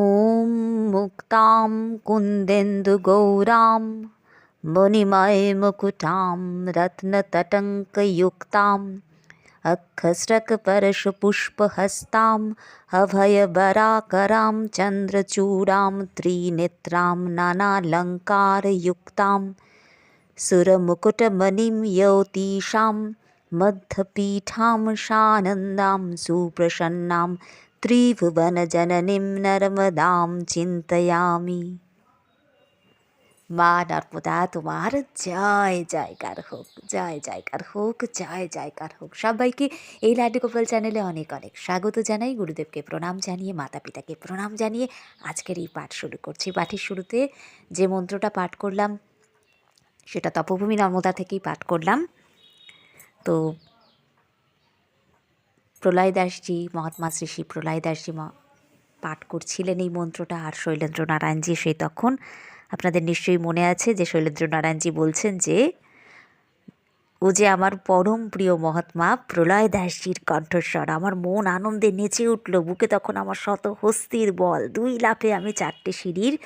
ॐ मुक्तां कुन्देन्दुगौरां मणिमयमुकुटां रत्नतटङ्कयुक्ताम् अखस्रकपरशुपुष्पहस्ताम् अभयवराकरां चन्द्रचूडां त्रिनेत्रां नानालङ्कारयुक्तां सुरमुकुटमणिं यौतीषां मध्यपीठां सानन्दां सुप्रसन्नां ত্রিভুবনজননীं নর্মদাম চিন্তয়ামি মা নর্মদা তোমার জয় জয়কার হোক জয় জয়কার হোক জয় জয়কার হোক সবাইকে এই লাড্ডু গোপাল চ্যানেলে অনেক অনেক স্বাগত জানাই। গুরুদেবকে প্রণাম জানিয়ে মাতা পিতাকে প্রণাম জানিয়ে আজকের এই পাঠ শুরু করছি। পাঠের শুরুতে যে মন্ত্রটা পাঠ করলাম, সেটা তপভূমি নর্মদা থেকেই পাঠ করলাম। তো প্রলয় দাসজি, মহাত্মা শ্রী শ্রী প্রলয় দাসজি পাঠ করছিলেন এই মন্ত্রটা আর শৈলেন্দ্র নারায়ণজি সেই তখন। আপনাদের নিশ্চয়ই মনে আছে যে শৈলেন্দ্র নারায়ণজি বলছেন যে, ও যে আমার পরম প্রিয় মহাত্মা, প্রলয় দাসজির কণ্ঠস্বর, আমার মন আনন্দে নেচে উঠল, বুকে তখন আমার শত হস্তির বল, দুই লাফে আমি চারটে সিঁড়ির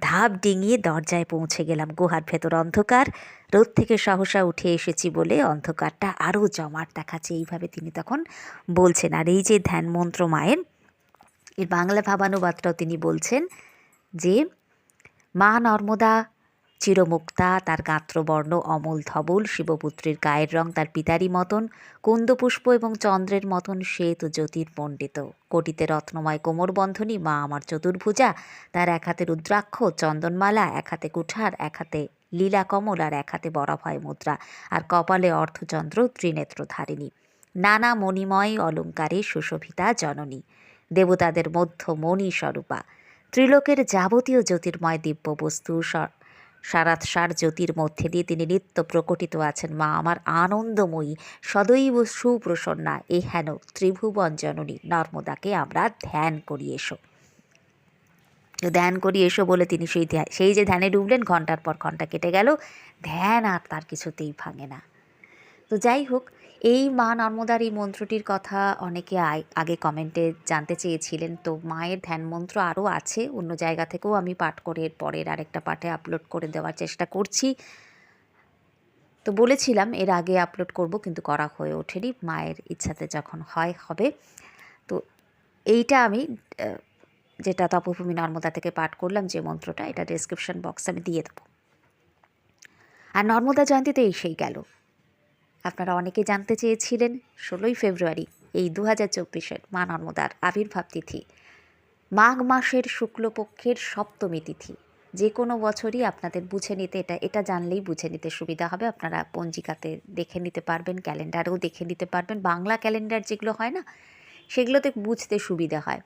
ধাপ ডিঙিয়ে দরজায় পৌঁছে গেলাম। গুহার ভেতর অন্ধকার। রোদ থেকে সহসা উঠে এসেছি বলে অন্ধকারটা আরও জমাট দেখাচ্ছে। এইভাবে তিনি তখন বলছেন, আর এই যে ধ্যান মন্ত্র মায়ের, এর বাংলা ভাবানুবাদটাও তিনি বলছেন যে, মা নর্মদা চিরমুক্তা, তার গাত্রবর্ণ, অমল ধবল, শিবপুত্রীর গায়ের রং, তার পিতারই মতন, কুন্দপুষ্প এবং চন্দ্রের মতন শ্বেত জ্যোতির পণ্ডিত। কোটিতে রত্নময় কোমর বন্ধনী, মা আমার চতুর্ভুজা, তার এক হাতে রুদ্রাক্ষ, চন্দনমালা, এক হাতে কুঠার, এক হাতে লীলা কমল আর এক হাতে বরাভয় মুদ্রা, আর কপালে অর্ধচন্দ্র, ত্রিনেত্রধারিণী। নানা মণিময় অলঙ্কারে সুশোভিতা জননী। দেবতাদের মধ্য মণি স্বরূপা ত্রিলোকের যাবতীয় জ্যোতির্ময় দিব্য বস্তু সারাৎসার জ্যোতির মধ্যে দিয়ে তিনি নিত্য প্রকটিত আছেন, মা আমার আনন্দময়ী, সদৈব সুপ্রসন্না, এ হেন ত্রিভুবন জননী। নর্মদাকে আমরা ধ্যান করি, এসো। ধ্যান করি, এসো বলে তিনি সেই সেই যে ধ্যানে ডুবলেন, ঘণ্টার পর ঘণ্টা কেটে গেল। ধ্যান আর তার কিছুতেই ভাঙে না। তো যাই হোক এই মা নর্মদার এই মন্ত্রটির কথা অনেকে আগে কমেন্টে জানতে চেয়েছিলেন। তো মায়ের ধ্যান মন্ত্র আরও আছে, অন্য জায়গা থেকেও আমি পাঠ করে এর পরের আরেকটা পাঠে আপলোড করে দেওয়ার চেষ্টা করছি। তো বলেছিলাম, এর আগে আপলোড করব, কিন্তু করা হয়ে ওঠেনি, মায়ের ইচ্ছাতে যখন হয়, হবে। তো এইটা আমি যেটা তপভূমি নর্মদা থেকে পাঠ করলাম, যে মন্ত্রটা, এটা ডিসক্রিপশন বক্সে আমি দিয়ে দেবো। আর নর্মদা জয়ন্তীতে এসেই গেল। আপনারা অনেকে জানতে চেয়েছিলেন, ষোলোই ফেব্রুয়ারি, এই দু হাজার চব্বিশের মা নর্মদার আবির্ভাব তিথি। মাঘ মাসের শুক্লপক্ষের সপ্তমী তিথি। যে কোনো বছরই আপনাদের বুঝে নিতে, এটা এটা জানলেই বুঝে নিতে সুবিধা হবে। আপনারা পঞ্জিকাতে দেখে নিতে পারবেন, ক্যালেন্ডারেও দেখে নিতে পারবেন। বাংলা ক্যালেন্ডার যেগুলো হয় না, সেগুলোতে বুঝতে সুবিধা হয়।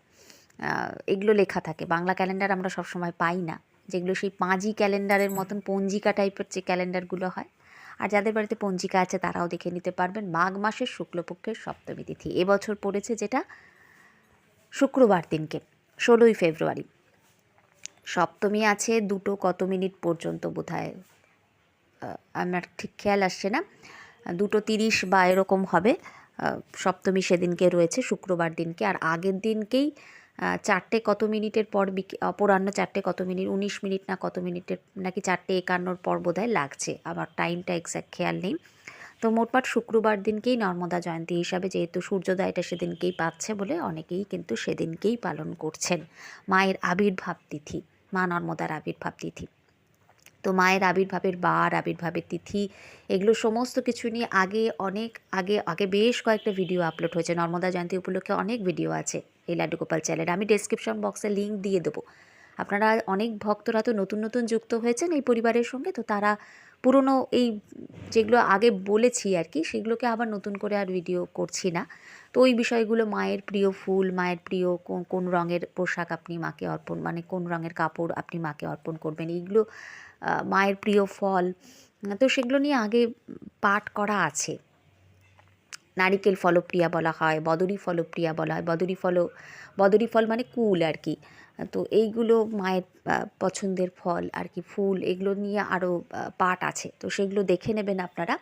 এগুলো লেখা থাকে। বাংলা ক্যালেন্ডার আমরা সবসময় পাই না। যেগুলো সেই পাঁজি ক্যালেন্ডারের মতন পঞ্জিকা টাইপের যে ক্যালেন্ডারগুলো হয় আর যাদের বাড়িতে পঞ্জিকা আছে তারাও দেখে নিতে পারবেন মাঘ মাসের শুক্লপক্ষের সপ্তমী তিথি। এবছর পড়েছে যেটা? শুক্রবার দিনকে, ষোলোই ফেব্রুয়ারি। সপ্তমী আছে দুটো কত মিনিট পর্যন্ত বোধ হয় আমার ঠিক খেয়াল আসছে না। দুটো তিরিশ বা এরকম হবে। সপ্তমী সেদিনকে রয়েছে, শুক্রবার দিনকে। আর আগের দিনকেই চারটে কত মিনিটের পর অপরাহ্ন চারটে কত মিনিট, উনিশ মিনিট না কত মিনিটের, নাকি চারটে একান্নর পর বোধহয় লাগছে আমার টাইমটা এক্স্যাক্ট খেয়াল নেই। তো মোটমাট শুক্রবার দিনকেই নর্মদা জয়ন্তী হিসাবে, যেহেতু সূর্যোদয়টা সেদিনকেই পাচ্ছে বলে অনেকেই কিন্তু সেদিনকেই পালন করছেন। মায়ের আবির্ভাব তিথি, মা নর্মদার আবির্ভাব তিথি। তো মায়ের আবির্ভাবের বার, আবির্ভাবের তিথি, এগুলো সমস্ত কিছু নিয়ে আগে অনেক, আগে আগে বেশ কয়েকটা ভিডিও আপলোড হয়েছে। নর্মদা জয়ন্তী উপলক্ষে অনেক ভিডিও আছে। এই লাড্ডু গোপাল চ্যানেলে। আমি ডেসক্রিপশন বক্সে লিঙ্ক দিয়ে দেবো। আপনারা অনেক ভক্তরা তো নতুন নতুন যুক্ত হয়েছেন এই পরিবারের সঙ্গে, তো তারা পুরনো এই যেগুলো আগে বলেছি আর কি, সেগুলোকে আবার নতুন করে আর ভিডিও করছি না। তো ওই বিষয়গুলো, মায়ের প্রিয় ফুল, মায়ের প্রিয় কোন কোন রঙের পোশাক আপনি মাকে অর্পণ মানে কোন রঙের কাপড় আপনি মাকে অর্পণ করবেন, এইগুলো মায়ের প্রিয় ফল, তো সেগুলো নিয়ে আগে পাঠ করা আছে। নারিকেল ফলপ্রিয়া বলা হয়, বদরি ফলপ্রিয়া বলা হয়, বদরি ফল বদরি ফল মানে কুল আর কি। তো এইগুলো মায়ের পছন্দের ফল আর কি, ফুল এগুলো নিয়ে আরও পাঠ আছে। তো সেগুলো দেখে নেবেন আপনারা।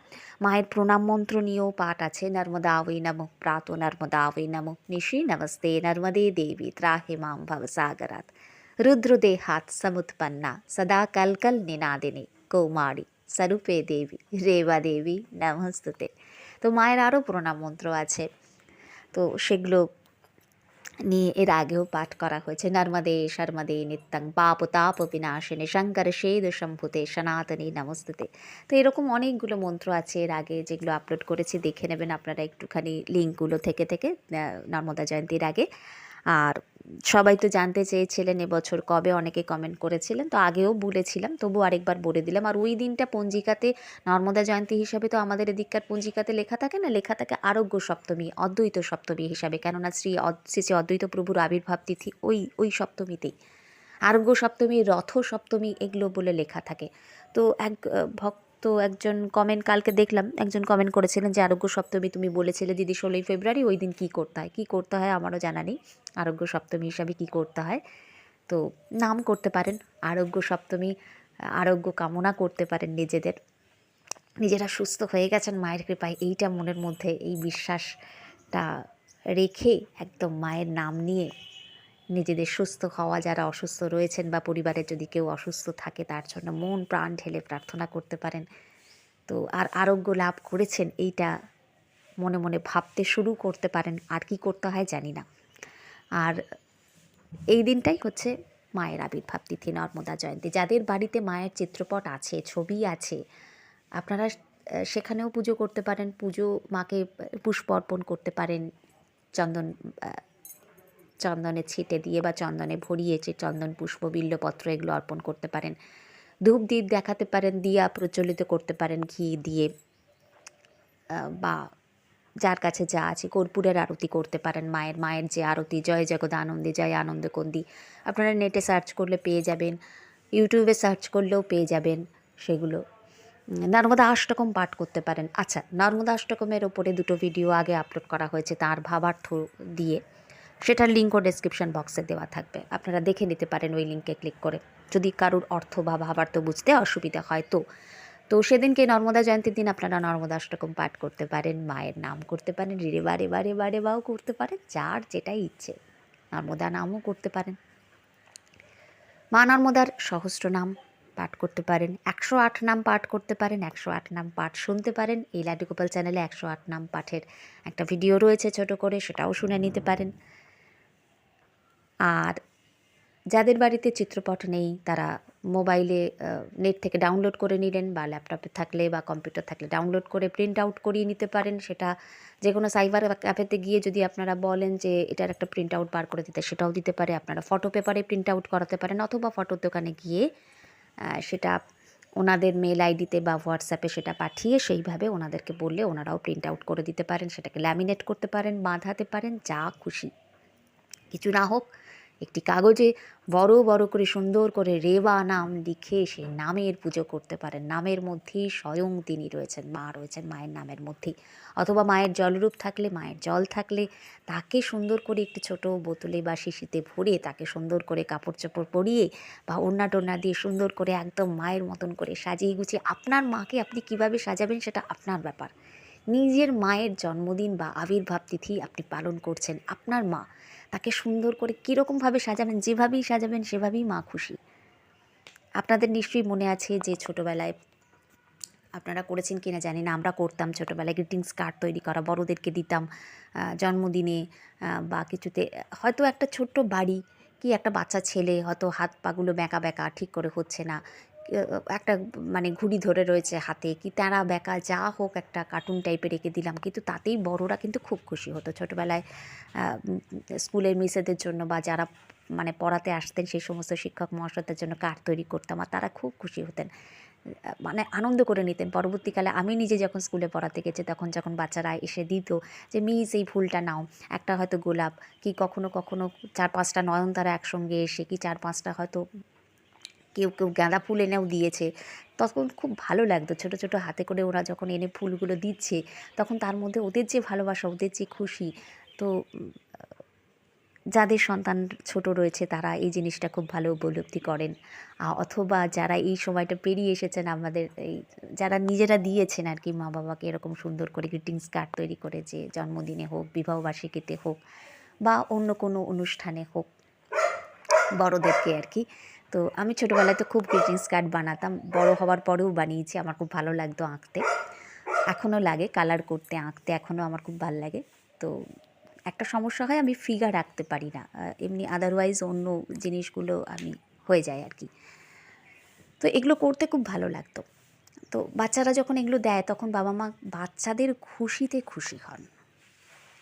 মায়ের প্রণাম মন্ত্র নিয়েও পাঠ আছে, নর্মদা ওই নমঃ প্রাত নর্মদা ওই নমঃ নিশি নমস্তে নর্মদে দেবী ত্রাহে মাম ভবসাগরাত রুদ্রদেহাত সমুৎপন্না, সদা কলকল নিনাদিনী, কৌমারী, স্বরূপে দেবী, রেবা দেবী, নমস্তুতে। তো মায়ের আরও প্রণাম মন্ত্র আছে। তো সেগুলো নিয়ে এর আগেও পাঠ করা হয়েছে। নর্মদে শর্মদে নিত্যং পাপ তাপ বিনাশিনী শঙ্কর শেদ শম্ভুতে সনাতনী নমস্তুতে। তো এরকম অনেকগুলো মন্ত্র আছে এর আগে যেগুলো আপলোড করেছি, দেখে নেবেন আপনারা একটুখানি লিঙ্কগুলো থেকে থেকে নর্মদা জয়ন্তীর আগে। আর সবাই তো জানতে চেয়েছিলেন এবছর কবে অনেকে কমেন্ট করেছিলেন তো আগেও বলেছিলাম তবু আরেকবার বলে দিলাম। আর ওই দিনটা পঞ্জিকাতে নর্মদা জয়ন্তী হিসাবে তো আমাদের এদিককার পঞ্জিকাতে লেখা থাকে না লেখা থাকে আরোগ্য সপ্তমী অদ্বৈত সপ্তমী হিসাবে কেননা শ্রী শ্রী শ্রী অদ্বৈত প্রভুর আবির্ভাব তিথি ওই ওই সপ্তমীতেই। আরোগ্য সপ্তমী রথ সপ্তমী এগুলো বলে লেখা থাকে। তো এক আহ, ভক্ত একজন কমেন্ট কালকে দেখলাম, একজন কমেন্ট করেছিলেন যে, আরোগ্য সপ্তমী তুমি বলেছিলে দিদি ষোলোই ফেব্রুয়ারি, ওই দিন কী করতে হয়? কী করতে হয় আমারও জানা নেই, আরোগ্য সপ্তমী হিসাবে কী করতে হয়? তো নাম করতে পারেন, আরোগ্য সপ্তমী, আরোগ্য কামনা করতে পারেন নিজেদের। নিজেরা সুস্থ হয়ে গেছেন মায়ের কৃপায়, এইটা মনের মধ্যে, এই বিশ্বাসটা রেখে একদম মায়ের নাম নিয়ে নিজেদের সুস্থ হওয়া, যারা অসুস্থ রয়েছেন বা পরিবারের যদি কেউ অসুস্থ থাকে, তার জন্য মন, প্রাণ ঢেলে প্রার্থনা করতে পারেন। তো আর আরোগ্য লাভ করেছেন, এইটা মনে মনে ভাবতে শুরু করতে পারেন, আর কি করতে হয় জানি না। আর এই দিনটাই হচ্ছে মায়ের আবির্ভাব তিথি, নর্মদা জয়ন্তী। যাদের বাড়িতে মায়ের চিত্রপট আছে, ছবি আছে, আপনারা সেখানেও পুজো করতে পারেন। পুজো মাকে পুষ্প অর্পণ করতে পারেন, চন্দন চন্দনে ছিটে দিয়ে বা চন্দনে ভরিয়ে যে চন্দন পুষ্প, বিল্লপত্র এগুলো অর্পণ করতে পারেন। ধূপ দ্বীপ দেখাতে পারেন, দিয়া প্রচলিত করতে পারেন ঘি দিয়ে। বা যার কাছে যা আছে কর্পূরের আরতি করতে পারেন মায়ের। মায়ের যে আরতি, জয় জগদ আনন্দে, জয় আনন্দ কন্দি। আপনারা নেটে সার্চ করলে পেয়ে যাবেন ইউটিউবে সার্চ করলেও পেয়ে যাবেন সেগুলো। নর্মদা অষ্টকম পাঠ করতে পারেন। আচ্ছা নর্মদা অষ্টকমের ওপরে দুটো ভিডিও আগে আপলোড করা হয়েছে তার ভাবার্থ দিয়ে। সেটার লিঙ্কও ডেসক্রিপশন বক্সে দেওয়া থাকবে। আপনারা দেখে নিতে পারেন ওই লিঙ্কে ক্লিক করে। যদি কারুর অর্থ বা ভাবার্থ বুঝতে অসুবিধা হয় তো। তো সেদিনকে নর্মদা জয়ন্তীর দিন আপনারা নর্মদা অষ্টকম পাঠ করতে পারেন, মায়ের নাম করতে পারেন, রে বারে বারে বারে বাও করতে পারেন, যার যেটাই ইচ্ছে। নর্মদা নামও করতে পারেন। মা নর্মদার সহস্র নাম পাঠ করতে পারেন, একশো আট নাম পাঠ করতে পারেন, একশো আট নাম পাঠ শুনতে পারেন। এই লাড্ডু গোপাল চ্যানেলে একশো আট নাম পাঠের একটা ভিডিও রয়েছে ছোট করে, সেটাও শুনে নিতে পারেন। আর যাদের বাড়িতে চিত্রপট নেই, তারা মোবাইলে নেট থেকে ডাউনলোড করে নিলেন বা ল্যাপটপে থাকলে বা কম্পিউটার থাকলে ডাউনলোড করে প্রিন্ট আউট করিয়ে নিতে পারেন। সেটা যে কোনো সাইবার ক্যাফেতে গিয়ে যদি আপনারা বলেন যে এটার একটা প্রিন্ট আউট বার করে দিতে, সেটাও দিতে পারে। আপনারা ফটো পেপারে প্রিন্ট আউট করাতে পারেন অথবা ফটোর দোকানে গিয়ে সেটা ওনাদের মেল আইডিতে বা হোয়াটসঅ্যাপে সেটা পাঠিয়ে সেইভাবে ওনাদেরকে বললে ওনারাও প্রিন্ট আউট করে দিতে পারেন। সেটাকে ল্যামিনেট করতে পারেন, বাঁধাতে পারেন, যা খুশি। কিছু না হোক একটি কাগজে বড় বড় করে সুন্দর করে রেবা নাম লিখে সে নামের পুজো করতে পারেন। নামের মধ্যেই স্বয়ং তিনি রয়েছেন, মা রয়েছেন মায়ের নামের মধ্যেই। অথবা মায়ের জলরূপ থাকলে, মায়ের জল থাকলে তাকে সুন্দর করে একটি ছোট বোতলে বা শিশিতে ভরে তাকে সুন্দর করে কাপড় চোপড় পরিয়ে বা ওড়না টোড়না দিয়ে সুন্দর করে একদম মায়ের মতন করে সাজিয়ে গুছিয়ে আপনার মাকে আপনি কীভাবে সাজাবেন সেটা আপনার ব্যাপার। নিজের মায়ের জন্মদিন বা আবির্ভাব তিথি আপনি পালন করছেন আপনার মা তাকে সুন্দর করে কীরকমভাবে সাজাবেন, যেভাবেই সাজাবেন, সেভাবেই মা খুশি। আপনাদের নিশ্চয়ই মনে আছে যে ছোটোবেলায় আপনারা করেছেন কিনা জানি না, আমরা করতাম ছোটোবেলায় গ্রিটিংস কার্ড তৈরি করা, বড়োদেরকে দিতাম জন্মদিনে বা কিছুতে, হয়তো একটা ছোট্ট বাড়ি কি একটা বাচ্চা ছেলে হয়তো হাত পাগুলো বেঁকা বেঁকা ঠিক করে হচ্ছে না। একটা মানে ঘুড়ি ধরে রয়েছে হাতে, কি তারা বেঁকা যা হোক একটা কার্টুন টাইপের রেখে দিলাম। কিন্তু তাতেই বড়রা কিন্তু খুব খুশি হতো। ছোটোবেলায় স্কুলের মিসেদের জন্য বা যারা মানে পড়াতে আসতেন সেই সমস্ত শিক্ষক মহাশয়দের জন্য কার্ড তৈরি করতাম আর তারা খুব খুশি হতেন। মানে আনন্দ করে নিতেন। পরবর্তীকালে আমি নিজে যখন স্কুলে পড়াতে গেছি, তখন যখন বাচ্চারা এসে দিত যে, মিস, এই ফুলটা নাও। একটা হয়তো গোলাপ। কি কখনো কখনো চার পাঁচটা নয়নতারা একসঙ্গে এসে, কি চার পাঁচটা হয়তো কেউ কেউ গাঁদা ফুল এনেও দিয়েছে। তখন খুব ভালো লাগতো। ছোট ছোট হাতে করে ওরা যখন এনে ফুলগুলো দিচ্ছে, তখন তার মধ্যে ওদের যে ভালোবাসা, ওদের যে খুশি, তো যাদের সন্তান ছোট রয়েছে তারা এই জিনিসটা খুব ভালো উপলব্ধি করেন। অথবা যারা এই সময়টা পেরিয়ে এসেছেন আমাদের, এই যারা নিজেরা দিয়েছেন আর কি মা বাবাকে এরকম সুন্দর করে গ্রিটিংস কার্ড তৈরি করে যে জন্মদিনে হোক বিবাহবার্ষিকীতে হোক, বা অন্য কোনো অনুষ্ঠানে হোক, বড়োদেরকে আর কি। তো আমি ছোটোবেলায় তো খুব গ্রিটিংস কার্ড বানাতাম। বড় হওয়ার পরেও বানিয়েছি, আমার খুব ভালো লাগতো আঁকতে। এখনও লাগে কালার করতে, আঁকতে এখনও আমার খুব ভালো লাগে। তো একটা সমস্যা হয়, আমি ফিগার আঁকতে পারি না। এমনি আদারওয়াইজ অন্য জিনিসগুলো আমি হয়ে যায় আর কি। তো এগুলো করতে খুব ভালো লাগতো। তো বাচ্চারা যখন এগুলো দেয়, তখন বাবা মা বাচ্চাদের খুশিতে খুশি হন।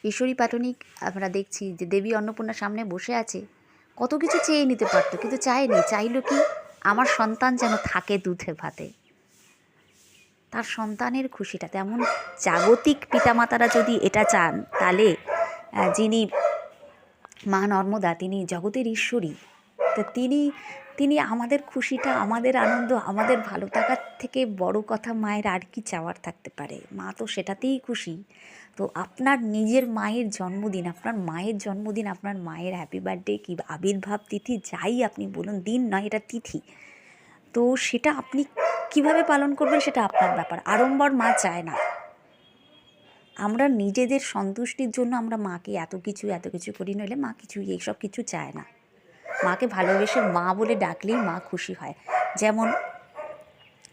ঈশ্বরী পাটনিক আমরা দেখছি যে দেবী অন্নপূর্ণার সামনে বসে আছে। কত কিছু চেয়ে নিতে পারতো, কিন্তু চায়নি। চাইল কি, আমার সন্তান যেন থাকে দুধে ভাতে। তার সন্তানের খুশিটা, তেমন জাগতিক পিতামাতারা যদি এটা চান, তাহলে যিনি মা নর্মদা, তিনি জগতের ঈশ্বরী। তো তিনি তিনি আমাদের খুশিটা, আমাদের আনন্দ, আমাদের ভালো থাকার থেকে বড় কথা মায়ের আর কি চাওয়ার থাকতে পারে। মা তো সেটাতেই খুশি। তো আপনার নিজের মায়ের জন্মদিন, আপনার মায়ের জন্মদিন, আপনার মায়ের হ্যাপি বার্থডে কি আবির্ভাব তিথি যাই আপনি বলুন, দিন নয়, এটা তিথি। তো সেটা আপনি কীভাবে পালন করবেন সেটা আপনার ব্যাপার। আড়ম্বর মা চায় না। আমরা নিজেদের সন্তুষ্টির জন্য আমরা মাকে এত কিছু এত কিছু করি, নইলে মা কিছু এইসব কিছু চায় না। মাকে ভালোবেসে মা বলে ডাকলেই মা খুশি হয়। যেমন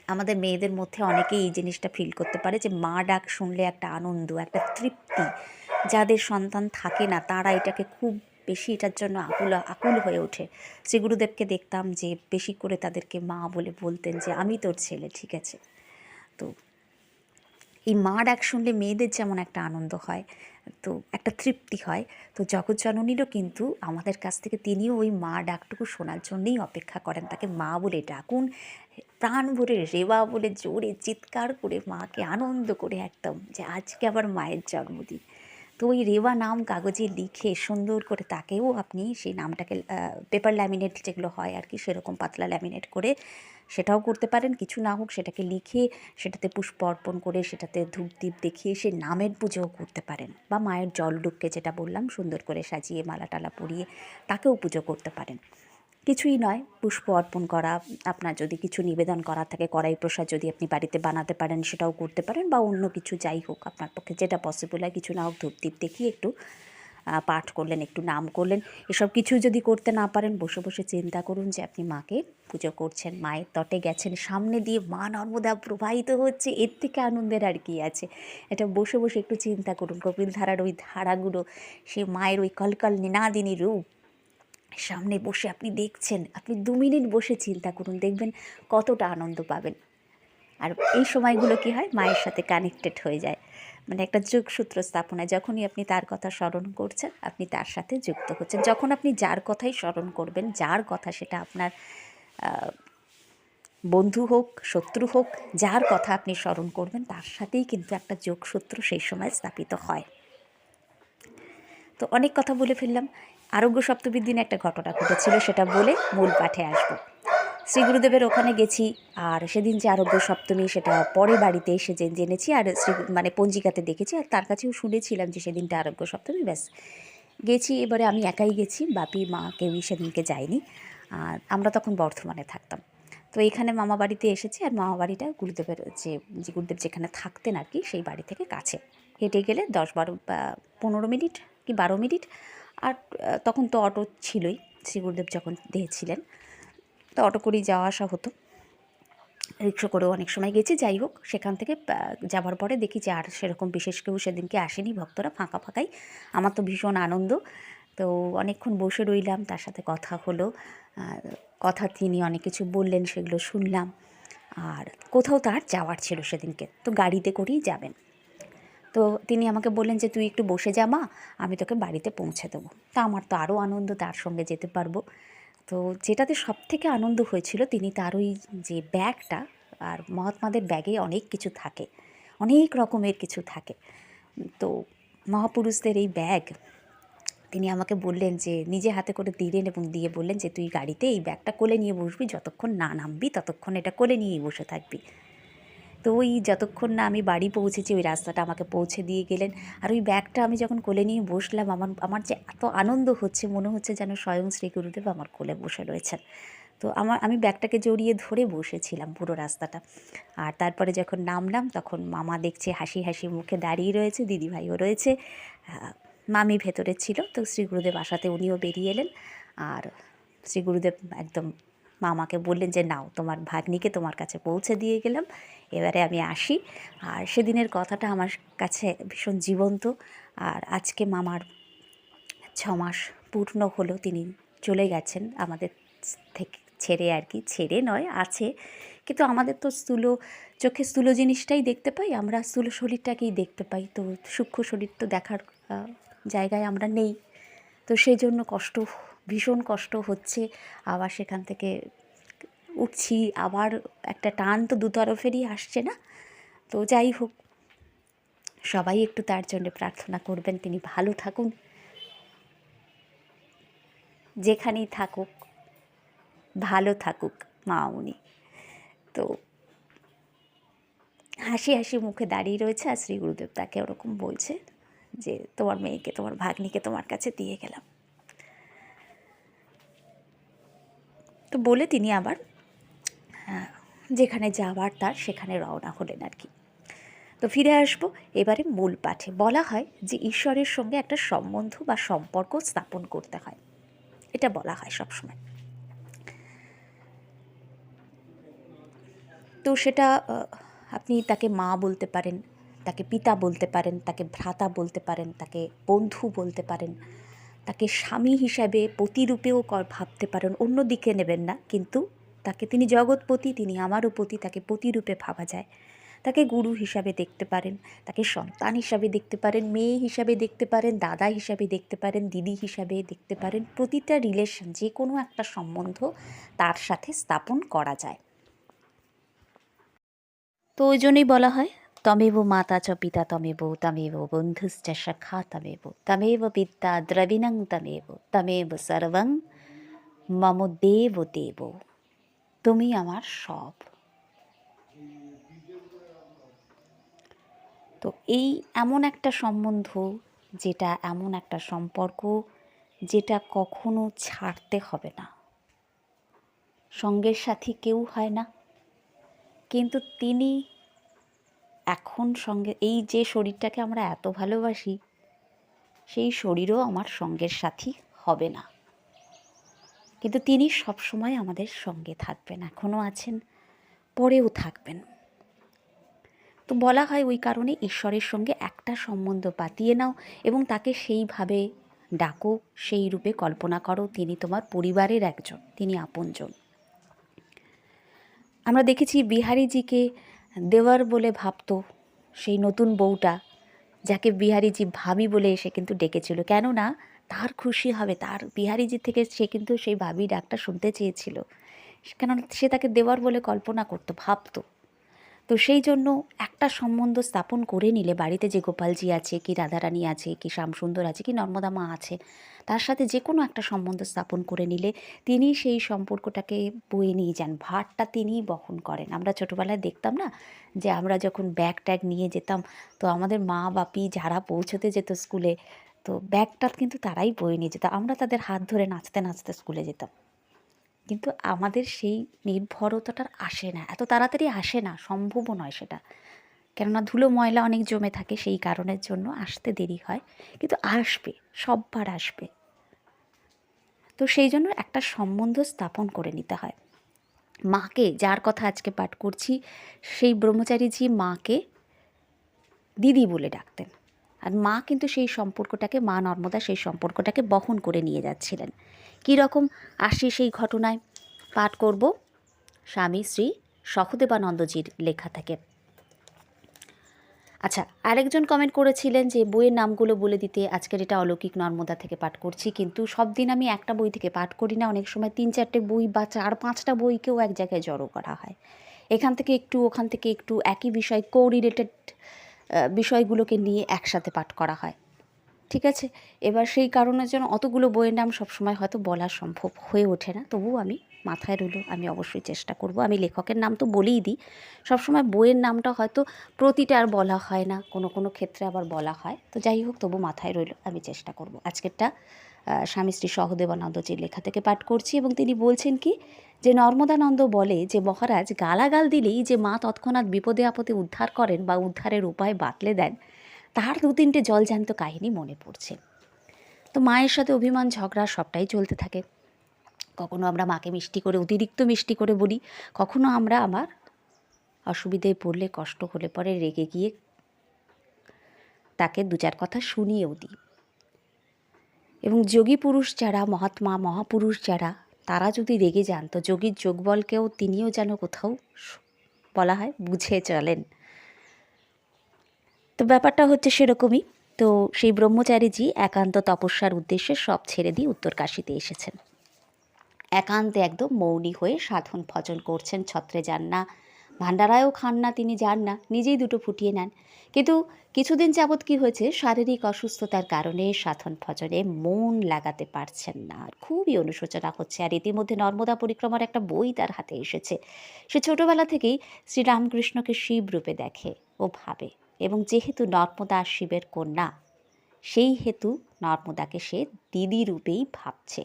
আমাদের মেয়েদের মধ্যে অনেকেই এই জিনিসটা ফিল করতে পারে যে, মা ডাক শুনলে একটা আনন্দ, একটা তৃপ্তি। যাদের সন্তান থাকে না, তারা এটাকে খুব বেশি এটার জন্য আকুল আকুল হয়ে ওঠে। শ্রী গুরুদেবকে দেখতাম যে, বেশি করে তাদেরকে মা বলে বলতেন যে, আমি তোর ছেলে, ঠিক আছে? তো এই মা ডাক শুনলে মেয়েদের যেমন একটা আনন্দ হয় তো একটা তৃপ্তি হয়। তো জগৎজননীরও কিন্তু আমাদের কাছ থেকে তিনিও ওই মা ডাকটুকু শোনার জন্যেই অপেক্ষা করেন তাকে মা বলে ডাকুন। প্রাণ ভরে রেবা বলে জোরে চিৎকার করে মাকে আনন্দ করে একদম যে আজকে আবার মায়ের জন্মদিন। তো ওই রেবা নাম কাগজে লিখে সুন্দর করে তাকেও আপনি সেই নামটাকে পেপার ল্যামিনেট যেগুলো হয় আর কি সেরকম পাতলা ল্যামিনেট করে সেটাও করতে পারেন। কিছু না হোক সেটাকে লিখে, সেটাতে পুষ্প অর্পণ করে, সেটাতে ধূপ দ্বীপ দেখিয়ে সে নামের পুজোও করতে পারেন বা মায়ের জল ডুবকে যেটা বললাম, সুন্দর করে সাজিয়ে মালা টালা পরিয়ে তাকেও পুজো করতে পারেন। কিছুই নয়, পুষ্প অর্পণ করা, আপনার যদি কিছু নিবেদন করা থাকে, কড়াই প্রসাদ যদি আপনি বাড়িতে বানাতে পারেন, সেটাও করতে পারেন বা অন্য কিছু যাই হোক আপনার পক্ষে যেটা পসিবল হয়, কিছু না হোক ধূপ দ্বীপ দেখিয়ে একটু পাঠ করলেন, একটু নাম করলেন। এসব কিছু যদি করতে না পারেন, বসে বসে চিন্তা করুন যে আপনি মাকে পুজো করছেন, মায়ের তটে গেছেন, সামনে দিয়ে মা নর্মদা প্রবাহিত হচ্ছে, এর থেকে আনন্দের আর কি আছে? এটা বসে বসে একটু চিন্তা করুন কপিল ধারার ওই ধারাগুলো, সে মায়ের ওই কলকল নিনাদিনী রূপ। সামনে বসে আপনি দেখছেন, আপনি দু মিনিট বসে চিন্তা করুন, দেখবেন কতটা আনন্দ পাবেন। আর এই সময়গুলো কি হয়, মায়ের সাথে কানেক্টেড হয়ে যায়। মানে একটা যোগসূত্র স্থাপনা যখনই আপনি তার কথা স্মরণ করছেন, আপনি তার সাথে যুক্ত হচ্ছেন। যখন আপনি যার কথাই স্মরণ করবেন, যার কথা সেটা আপনার বন্ধু হোক, শত্রু হোক, যার কথা আপনি স্মরণ করবেন, তার সাথেই কিন্তু একটা যোগসূত্র সেই সময় স্থাপিত হয়। তো অনেক কথা বলে ফেললাম। আরোগ্য সপ্তমীর দিন একটা ঘটনা ঘটেছিল, সেটা বলে মূল পাঠে আসব। শ্রী গুরুদেবের ওখানে গেছি, আর সেদিন যে আরোগ্য সপ্তমী সেটা পরে বাড়িতে এসে জেনেছি, আর শ্রী মানে পঞ্জিকাতে দেখেছি, আর তার কাছেও শুনেছিলাম যে সেদিনটা আরোগ্য সপ্তমী, ব্যাস। গেছি, এবারে আমি একাই গেছি, বাপি, মা কেউই সেদিনকে যায়নি, আর আমরা তখন বর্ধমানে থাকতাম। তো এখানে মামা বাড়িতে এসেছি, আর মামা বাড়িটা গুরুদেবের যে যে গুরুদেব যেখানে থাকতেন আর কি, সেই বাড়ি থেকে কাছে। হেঁটে গেলে দশ বারো বা পনেরো মিনিট কি বারো মিনিট, আর তখন তো অটো ছিলই শ্রী গুরুদেব যখন দিয়েছিলেন তো অটো করেই যাওয়া আসা হতো। রিক্সা করেও অনেক সময় গেছি, যাই হোক, সেখান থেকে যাবার পরে দেখি যে আর সেরকম বিশেষ কেউ সেদিনকে আসেনি, ভক্তরা ফাঁকা ফাঁকাই। আমার তো ভীষণ আনন্দ। তো অনেকক্ষণ বসে রইলাম, তার সাথে কথা হলো কথা তিনি অনেক কিছু বললেন, সেগুলো শুনলাম। আর কোথাও তার যাওয়ার ছিল সেদিনকে, তো গাড়িতে করেই যাবেন। তো তিনি আমাকে বললেন যে, তুই একটু বসে যা মা, আমি তোকে বাড়িতে পৌঁছে দেবো। তা আমার তো আরও আনন্দ, তার সঙ্গে যেতে পারব। তো যেটাতে সব থেকে আনন্দ হয়েছিল, তিনি তার ওই যে ব্যাগটা আর মহাত্মাদের ব্যাগে অনেক কিছু থাকে, অনেক রকমের কিছু থাকে। তো মহাপুরুষদের এই ব্যাগ, তিনি আমাকে বললেন যে, নিজে হাতে করে দিলেন এবং দিয়ে বললেন যে, তুই গাড়িতে এই ব্যাগটা কোলে নিয়ে বসবি, যতক্ষণ না নামবি, ততক্ষণ এটা কোলে নিয়েই বসে থাকবি। তো ওই যতক্ষণ না আমি বাড়ি পৌঁছেছি, ওই রাস্তাটা আমাকে পৌঁছে দিয়ে গেলেন। আর ওই ব্যাগটা আমি যখন কোলে নিয়ে বসলাম, আমার আমার যে এত আনন্দ হচ্ছে, মনে হচ্ছে যেন স্বয়ং শ্রী গুরুদেব আমার কোলে বসে রয়েছেন। তো আমার, আমি ব্যাগটাকে জড়িয়ে ধরে বসেছিলাম পুরো রাস্তাটা। আর তারপরে যখন নামলাম, তখন মামা দেখছে হাসি হাসি মুখে দাঁড়িয়ে রয়েছে, দিদিভাইও রয়েছে। মামি ভেতরে ছিল, তো শ্রী গুরুদেব আসাতে উনিও বেরিয়ে এলেন। আর শ্রী গুরুদেব একদম মামাকে বললেন যে, নাও, তোমার ভাগ্নিকে তোমার কাছে পৌঁছে দিয়ে গেলাম। এবারে আমি আসি। আর সেদিনের কথাটা আমার কাছে ভীষণ জীবন্ত। আর আজকে মামার ছ মাস পূর্ণ হলো, তিনি চলে গেছেন আমাদের থেকে ছেড়ে আর কি। ছেড়ে নয়, আছে। কিন্তু আমাদের তো স্থূল, চোখে স্থূল জিনিসটাই দেখতে পাই, আমরা স্থূল শরীরটাকেই দেখতে পাই। তো সূক্ষ্ম শরীর তো দেখার জায়গায় আমরা নেই। তো সেই জন্য কষ্ট, ভীষণ কষ্ট হচ্ছে। আবার সেখান থেকে উঠছি, আবার একটা টান তো দুতরফেরই আসছে না। তো যাই হোক, সবাই একটু তার জন্য প্রার্থনা করবেন, তিনি ভালো থাকুন। যেখানেই থাকুক, ভালো থাকুক মা উনি। তো হাসি হাসি মুখে দাঁড়িয়ে রয়েছে আর শ্রী গুরুদেব তাকে ওরকম বলছে যে, তোমার মেয়েকে, তোমার ভাগ্নিকে তোমার কাছে দিয়ে গেলাম। তো বলে তিনি আবার যেখানে যাওয়ার তার সেখানে রওনা হলেন আর কি। তো ফিরে আসব এবারে মূল পাঠে। বলা হয় যে ঈশ্বরের সঙ্গে একটা সম্বন্ধ বা সম্পর্ক স্থাপন করতে হয়। এটা বলা হয় সবসময়। তো সেটা আপনি তাকে মা বলতে পারেন, তাকে পিতা বলতে পারেন, তাকে ভ্রাতা বলতে পারেন, তাকে বন্ধু বলতে পারেন, তাকে স্বামী হিসাবে পতিরূপেও ভাবতে পারেন অন্য দিকে নেবেন না, কিন্তু তাকে তিনি জগৎপতি, তিনি আমারও পতি, তাকে পতিরূপে ভাবা যায়। তাকে গুরু হিসাবে দেখতে পারেন, তাকে সন্তান হিসাবে দেখতে পারেন, মেয়ে হিসাবে দেখতে পারেন, দাদা হিসাবে দেখতে পারেন, দিদি হিসাবে দেখতে পারেন, প্রতিটা রিলেশন যে কোনো একটা সম্বন্ধ তার সাথে স্থাপন করা যায়। তো ওই জন্যই বলা হয়, তমেব মাতা চ পিতা তমেব তমেব বন্ধুশ্চ সখা তমেব তমেব বিদ্যা দ্রবিণং তমেব তমেব সর্বং মম দেব দেব। তুমি আমার সব। তো এই এমন একটা সম্বন্ধ, যেটা এমন একটা সম্পর্ক, যেটা কখনো ছাড়তে হবে না। সঙ্গের সাথী কেউ হয় না। কিন্তু তিনি এখন সঙ্গে, এই যে শরীরটাকে আমরা এত ভালোবাসি, সেই শরীরও আমার সঙ্গের সাথী হবে না। কিন্তু তিনি সবসময় আমাদের সঙ্গে থাকবেন এখনও আছেন, পরেও থাকবেন। তো বলা হয় ওই কারণে ঈশ্বরের সঙ্গে একটা সম্বন্ধ পাতিয়ে নাও এবং তাকে সেইভাবে ডাকো, সেই রূপে কল্পনা করো, তিনি তোমার পরিবারের একজন, তিনি আপনজন। আমরা দেখেছি বিহারিজিকে দেওয়ার বলে ভাবতো সেই নতুন বউটা, যাকে বিহারিজি ভাবি বলে এসে কিন্তু ডেকেছিল। কেননা তার খুশি হবে, তার বিহারীজি থেকে সে কিন্তু সেই ভাবি ডাকটা শুনতে চেয়েছিল। কেননা সে তাকে দেওয়ার বলে কল্পনা করতো, ভাবতো। তো সেই জন্য একটা সম্বন্ধ স্থাপন করে নিলে, বাড়িতে যে গোপালজি আছে, কি রাধারানী আছে, কি শ্যামসুন্দর আছে, কি নর্মদা মা আছে, তার সাথে যে কোনো একটা সম্বন্ধ স্থাপন করে নিলে তিনি সেই সম্পর্কটাকে বয়ে নিয়ে যান। ভারটা তিনিই বহন করেন। আমরা ছোটোবেলায় দেখতাম না যে আমরা যখন ব্যাগ ট্যাগ নিয়ে যেতাম, তো আমাদের মা বাপি যারা পৌঁছতে যেত স্কুলে তো ব্যাগটা কিন্তু তারাই বয়ে নিয়ে যেত। আমরা তাদের হাত ধরে নাচতে নাচতে স্কুলে যেতাম। কিন্তু আমাদের সেই নির্ভরতাটার আসে না। এত তাড়াতাড়ি আসে না, সম্ভবও নয় সেটা। কেননা ধুলো ময়লা অনেক জমে থাকে, সেই কারণের জন্য আসতে দেরি হয়। কিন্তু আসবে, সববার আসবে। তো সেই জন্য একটা সম্বন্ধ স্থাপন করে নিতে হয়। মাকে, যার কথা আজকে পাঠ করছি, সেই ব্রহ্মচারীজি মাকে দিদি বলে ডাকতেন। আর মা কিন্তু সেই সম্পর্কটাকে, মা নর্মদা সেই সম্পর্কটাকে বহন করে নিয়ে যাচ্ছিলেন। কী রকম আসি সেই ঘটনায়? পাঠ করব স্বামী শ্রী সহদেবানন্দজির লেখা থেকে। আচ্ছা আরেকজন কমেন্ট করেছিলেন যে, বইয়ের নামগুলো বলে দিতে আজকের এটা অলৌকিক নর্মদা থেকে পাঠ করছি, কিন্তু সব দিন আমি একটা বই থেকে পাঠ করি না। অনেক সময় তিন চারটে বই বা চার পাঁচটা বইকেও এক জায়গায় জড়ো করা হয়। এখান থেকে একটু, ওখান থেকে একটু একই বিষয় কো রিলেটেড বিষয়গুলোকে নিয়ে একসাথে পাঠ করা হয়। ঠিক আছে? এবার সেই কারণের জন্য অতগুলো বইয়ের নাম সবসময় হয়তো বলা সম্ভব হয়ে ওঠে না। তবুও আমি মাথায় রইল, আমি অবশ্যই চেষ্টা করব। আমি লেখকের নাম তো বলেই দিই। সবসময় বইয়ের নামটা হয়তো প্রতিটা আর বলা হয় না, কোনো কোনো ক্ষেত্রে আবার বলা হয়। তো যাই হোক, তবু মাথায় রইল, আমি চেষ্টা করব। আজকেরটা স্বামী শ্রী সহদেবানন্দজির লেখা থেকে পাঠ করছি এবং তিনি বলছেন কি যে নর্মদানন্দ বলে যে মহারাজ গালাগাল দিলেই যে মা তৎক্ষণাৎ বিপদে আপদে উদ্ধার করেন বা উদ্ধারের উপায় বাতলে দেন তার দু তিনটে জলজ্যান্ত কাহিনী মনে পড়ছে। তো মায়ের সাথে অভিমান, ঝগড়া সবটাই চলতে থাকে। কখনো আমরা মাকে মিষ্টি করে, অতিরিক্ত মিষ্টি করে বলি, কখনো আমরা আমার অসুবিধায় পড়লে, কষ্ট হলে পরে রেগে গিয়ে তাকে দু চার কথা শুনিয়েও দিই। এবং যোগী পুরুষ যারা, মহাত্মা, মহাপুরুষ যারা তারা যদি রেগে যান, তো যোগীর যোগবলকেও তিনিও যেন কোথাও বলা হয় বুঝে চলেন। তো ব্যাপারটা হচ্ছে সেরকমই। তো সেই ব্রহ্মচারীজি একান্ত তপস্যার উদ্দেশ্যে সব ছেড়ে দিয়ে উত্তরকাশীতে এসেছেন। একান্তে একদম মৌনী হয়ে সাধন ভজন করছেন ছত্রে যান না ভান্ডারায়ও খান না, তিনি যান না, নিজেই দুটো ফুটিয়ে নেন। কিন্তু কিছুদিন যাবৎ কি হয়েছে? শারীরিক অসুস্থতার কারণে সাধন ভজনে মন লাগাতে পারছেন না। আর খুবই অনুশোচনা হচ্ছে আর ইতিমধ্যে নর্মদা পরিক্রমার একটা বই তার হাতে এসেছে। সে ছোটবেলা থেকেই শ্রীরামকৃষ্ণকে শিব রূপে দেখে ও ভাবে এবং যেহেতু নর্মদা শিবের কন্যা, সেই হেতু নর্মদাকে সে দিদি রূপেই ভাবছে।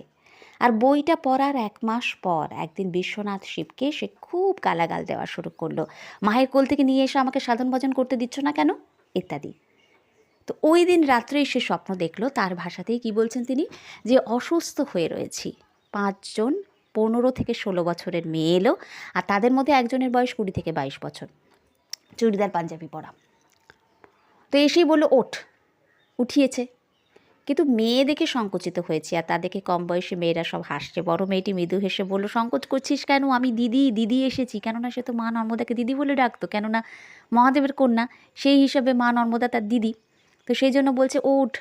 আর বইটা পড়ার এক মাস পর একদিন বিশ্বনাথ শিবকে সে খুব গালাগাল দেওয়া শুরু করল। মায়ের কোল থেকে নিয়ে এসে আমাকে সাধন ভজন করতে দিচ্ছ না কেন? ইত্যাদি। তো ওই দিন রাত্রেই সে স্বপ্ন দেখল, তার ভাষাতেই কি বলছেন তিনি? যে অসুস্থ হয়ে রয়েছি। পাঁচজন পনেরো থেকে ষোলো বছরের মেয়ে এলো আর তাদের মধ্যে একজনের বয়স কুড়ি থেকে বাইশ বছর। চুড়িদার, পাঞ্জাবি পরা। তো এসেই বলল, ওঠ। উঠিয়েছে। কিন্তু মেয়ে দেখে সংকুচিত হয়েছি আর তা দেখে কম বয়সী মেয়েরা সব হাসছে। বড় মেয়েটি মৃদু হেসে বলল, সংকোচ করছিস কেন? আমি দিদি দিদি এসেছি। কেননা সে তো মা নর্মদাকে দিদি বলে ডাকতো। কেননা মহাদেবের কন্যা, সেই হিসাবে মা নর্মদা তার দিদি। তো সেই জন্য বলছে, ওঠ,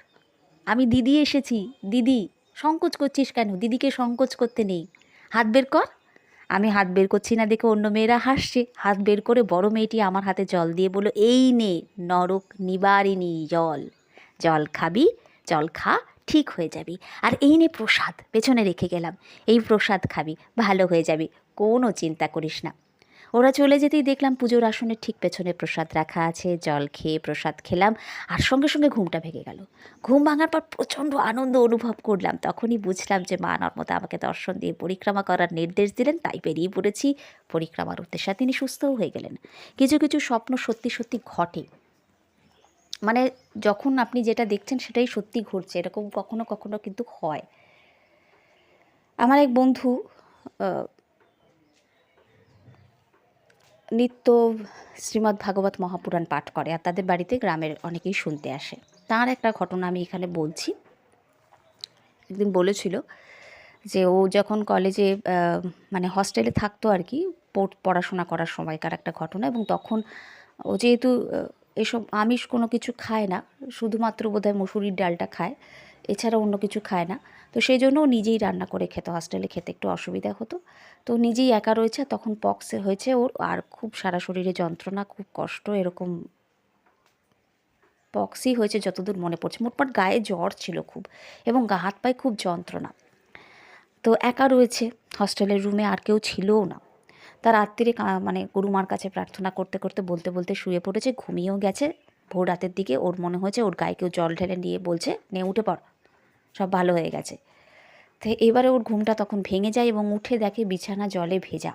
আমি দিদি এসেছি। দিদি, সংকোচ করছিস কেন? দিদিকে সংকোচ করতে নেই। হাত বের কর। আমি হাত বের করছি না দেখে অন্য মেয়েরা হাসছে। হাত বের করে বড় মেয়েটি আমার হাতে জল দিয়ে বলল, এই নে নরক নিবারিণী জল। জল খাবি জল খা, ঠিক হয়ে যাবি। আর এই নে প্রসাদ, পেছনে রেখে গেলাম। এই প্রসাদ খাবি, ভালো হয়ে যাবি, কোনো চিন্তা করিস না। ওরা চলে যেতেই দেখলাম পুজোর আসনের ঠিক পেছনে প্রসাদ রাখা আছে, জল খেয়ে প্রসাদ খেলাম, আর সঙ্গে সঙ্গে ঘুমটা ভেঙে গেল। ঘুম ভাঙার পর প্রচণ্ড আনন্দ অনুভব করলাম। তখনই বুঝলাম যে মা নর্মদা আমাকে দর্শন দিয়ে পরিক্রমা করার নির্দেশ দিলেন, তাই বেরিয়ে পড়েছি। পরিক্রমার উদ্দেশ্যে তিনি সুস্থও হয়ে গেলেন। কিছু কিছু স্বপ্ন সত্যি সত্যি ঘটে। মানে যখন আপনি যেটা দেখছেন সেটাই সত্যি ঘটছে, এরকম কখনো কখনো কিন্তু হয়। আমার এক বন্ধু নিত্য শ্রীমদ্ ভাগবত মহাপুরাণ পাঠ করে আর তাদের বাড়িতে গ্রামের অনেকেই শুনতে আসে। তার একটা ঘটনা আমি এখানে বলছি। একদিন বলেছিল যে ও যখন কলেজে মানে হস্টেলে থাকতো আর কি পড়াশোনা করার সময়কার একটা ঘটনা এবং তখন ও যেহেতু এসব আমিষ কোনো কিছু খায় না, শুধুমাত্র বোধহয় মুসুরির ডালটা খায়, এছাড়া অন্য কিছু খায় না। তো সেই জন্য ও নিজেই রান্না করে খেত হস্টেলে খেতে একটু অসুবিধা হতো। তো নিজেই একা রয়েছে, তখন পক্সে হয়েছে ওর, আর খুব সারা শরীরে যন্ত্রণা, খুব কষ্ট, এরকম পক্সই হয়েছে যতদূর মনে পড়ছে। মোটমাট গায়ে জ্বর ছিল খুব, এবং গা হাত পায়ে খুব যন্ত্রণা। তো একা রয়েছে হস্টেলের রুমে আর কেউ ছিলও না। তার রাত্রিরে মানে গুরুমার কাছে প্রার্থনা করতে করতে বলতে বলতে শুয়ে পড়েছে, ঘুমিয়েও গেছে। ভোর রাতের দিকে ওর মনে হয়েছে, ওর গায়ে কেউ জল ঢেলে নিয়ে বলছে, নে, উঠে পড়। সব ভালো হয়ে গেছে। তো এবারে ওর ঘুমটা তখন ভেঙে যায় এবং উঠে দেখে বিছানা জলে ভেজা।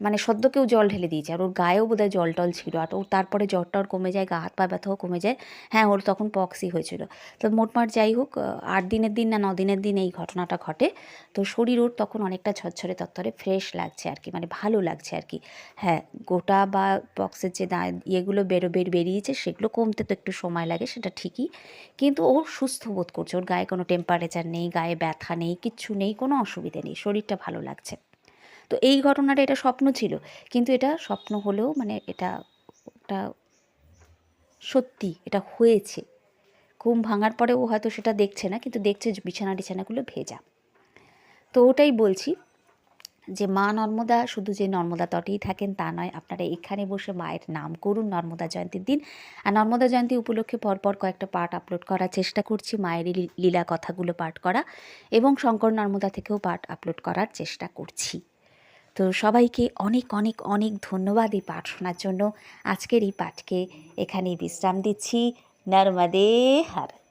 মানে সদ্য কেউ জল ঢেলে দিয়েছে। আর ওর গায়েও বোধহয় জল টল ছিল। আর ওর তারপরে জ্বর টর কমে যায়, গা হাত পা ব্যথাও কমে যায়। হ্যাঁ ওর তখন পক্সই হয়েছিল। তো মোটমাট যাই হোক আট দিনের দিন না ন দিনের দিন এই ঘটনাটা ঘটে। তো শরীর ওর তখন অনেকটা ঝরঝরে তত্তরে ফ্রেশ লাগছে আর কি মানে ভালো লাগছে আর কি। হ্যাঁ গোটা বা পক্সের যে দা- ইয়েগুলো বেরো, বের, বেরিয়েছে, সেগুলো কমতে তো একটু সময় লাগে, সেটা ঠিকই। কিন্তু ও সুস্থ বোধ করছে। ওর গায়ে কোনো টেম্পারেচার নেই, গায়ে ব্যথা নেই, কিচ্ছু নেই, কোনো অসুবিধে নেই। শরীরটা ভালো লাগছে। তো এই ঘটনাটা এটা স্বপ্ন ছিল। কিন্তু এটা স্বপ্ন হলেও মানে এটা একটা সত্যি এটা হয়েছে। ঘুম ভাঙার পরে ও হয়তো সেটা দেখছে না, কিন্তু দেখছে বিছানা টিছানাগুলো ভেজা। তো ওটাই বলছি যে মা নর্মদা শুধু যে নর্মদা তটেই থাকেন তা নয়, আপনারা এখানে বসে মায়ের নাম করুন নর্মদা জয়ন্তীর দিন। আর নর্মদা জয়ন্তী উপলক্ষে পরপর কয়েকটা পাঠ আপলোড করার চেষ্টা করছি, মায়ের লীলা কথাগুলো পাঠ করা এবং শঙ্কর নর্মদা থেকেও পাঠ আপলোড করার চেষ্টা করছি। তো সবাইকে অনেক অনেক অনেক ধন্যবাদ এই পাঠ শোনার জন্য। আজকের এই পাঠকে এখানেই বিশ্রাম দিচ্ছি। নর্মদে হার।